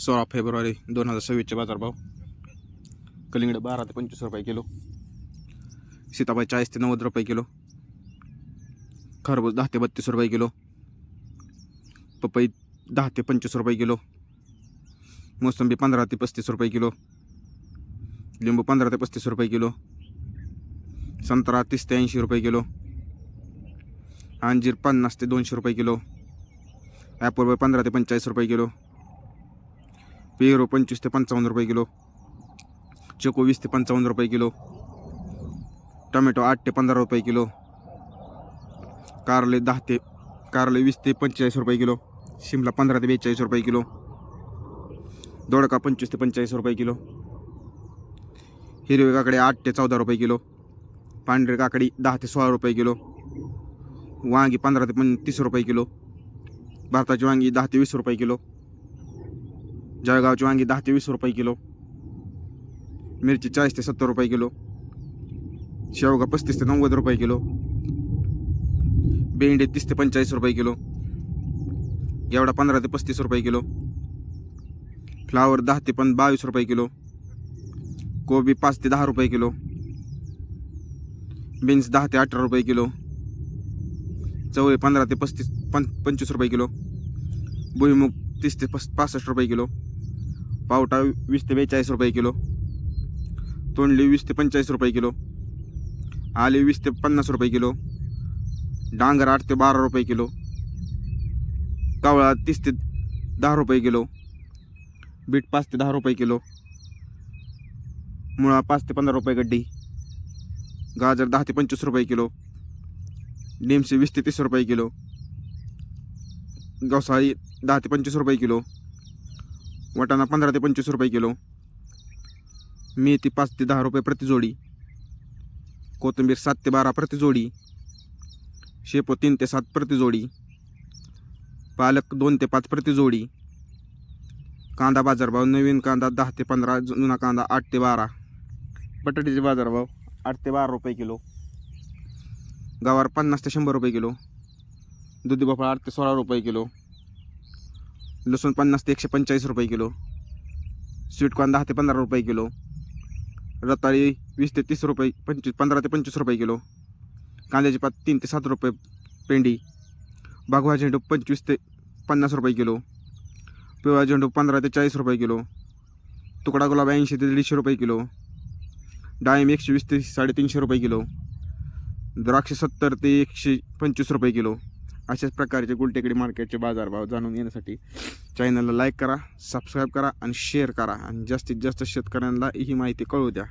सोळा फेब्रुवारी दोन हजार सव्वीसचे बाजारभाव. कलिंगड बारा ते पंचवीस रुपये किलो. सीताबाई चाळीस ते नव्वद रुपये किलो. खरबूज दहा ते बत्तीस रुपये किलो. पपई दहा ते पंचवीस रुपये किलो. मोसंबी पंधरा ते पस्तीस रुपये किलो. लिंबू पंधरा ते पस्तीस रुपये किलो. संत्रा तीस ते ऐंशी रुपये किलो. अंजीर पन्नास ते दोनशे रुपये किलो. ॲपल पंधरा ते पंचेचाळीस रुपये किलो. पेरो पंचवीस ते पंचावन्न रुपये किलो चिकू वीस ते पंचावन्न रुपये किलो टोमॅटो आठ ते पंधरा रुपये किलो कारले दहा ते कारले वीस ते पंचेचाळीस रुपये किलो शिमला पंधरा ते बेचाळीस रुपये किलो दोडका पंचवीस ते पंचेचाळीस रुपये किलो हिरवे काकडे आठ ते चौदा रुपये किलो पांढरे काकडी दहा ते सोळा रुपये किलो वांगी पंधरा ते पं तीस रुपये किलो भारताची वांगी दहा ते वीस रुपये किलो जळगावची वांगी दहा ते वीस रुपये किलो मिरची चाळीस ते सत्तर रुपये किलो शेवगा पस्तीस ते नव्वद रुपये किलो भेंडी तीस ते पंचेचाळीस रुपये किलो एवढा पंधरा ते पस्तीस रुपये किलो फ्लावर दहा ते पण बावीस रुपये किलो कोबी पाच ते दहा रुपये किलो बीन्स दहा ते अठरा रुपये किलो चवळी पंधरा ते पस्तीस पं पंचवीस रुपये किलो भुईमुग तीस ते पस पासष्ट रुपये किलो पावटा वीस ते बेचाळीस रुपये किलो तोंडली वीस ते पंचेचाळीस रुपये किलो आले वीस ते पन्नास रुपये किलो डांगर आठ ते बारा रुपये किलो कावळा तीस ते दहा रुपये किलो बीट पाच ते दहा रुपये किलो मुळा पाच ते पंधरा रुपये गड्डी गाजर दहा ते पंचवीस रुपये किलो डिमसे वीस ते तीस रुपये किलो गवसाळी दहा ते पंचवीस रुपये किलो वाटाणा पंधरा ते पंचवीस रुपये किलो. मेथी पाच ते दहा रुपये प्रतिजोडी कोथिंबीर सात ते बारा प्रतिजोडी शेपो तीन ते सात प्रतिजोडी पालक दोन ते पाच प्रतिजोडी कांदा बाजारभाव नवीन कांदा दहा ते पंधरा जुना कांदा आठ ते बारा. बटाट्याचे बाजारभाव आठ ते बारा रुपये किलो. गवार पन्नास ते शंभर रुपये किलो. दुधी भोपळा आठ ते सोळा रुपये किलो. लसूण पन्नास ते एकशे पंचेचाळीस रुपये किलो. स्वीटकॉर्न दहा ते पंधरा रुपये किलो. रताळी वीस ते तीस रुपये पंचवीस पंधरा ते पंचवीस रुपये किलो. कांद्याची पात तीन ते सात रुपये पेंडी. बागवा झेंडू पंचवीस ते पन्नास रुपये किलो. पिवळा झेंडू पंधरा ते चाळीस रुपये किलो. तुकडा गुलाब ऐंशी ते दीडशे रुपये किलो. डाळिंब एकशे वीस ते साडेतीनशे रुपये किलो. द्राक्ष सत्तर ते एकशे पंचवीस रुपये किलो. अशाच प्रकारचे गुलटेकडी मार्केटचे बाजारभाव जाणून घेण्यासाठी चॅनलला लाईक करा सबस्क्राईब करा आणि शेअर करा. आणि जास्तीत जास्त शेतकऱ्यांना ही माहिती कळू द्या.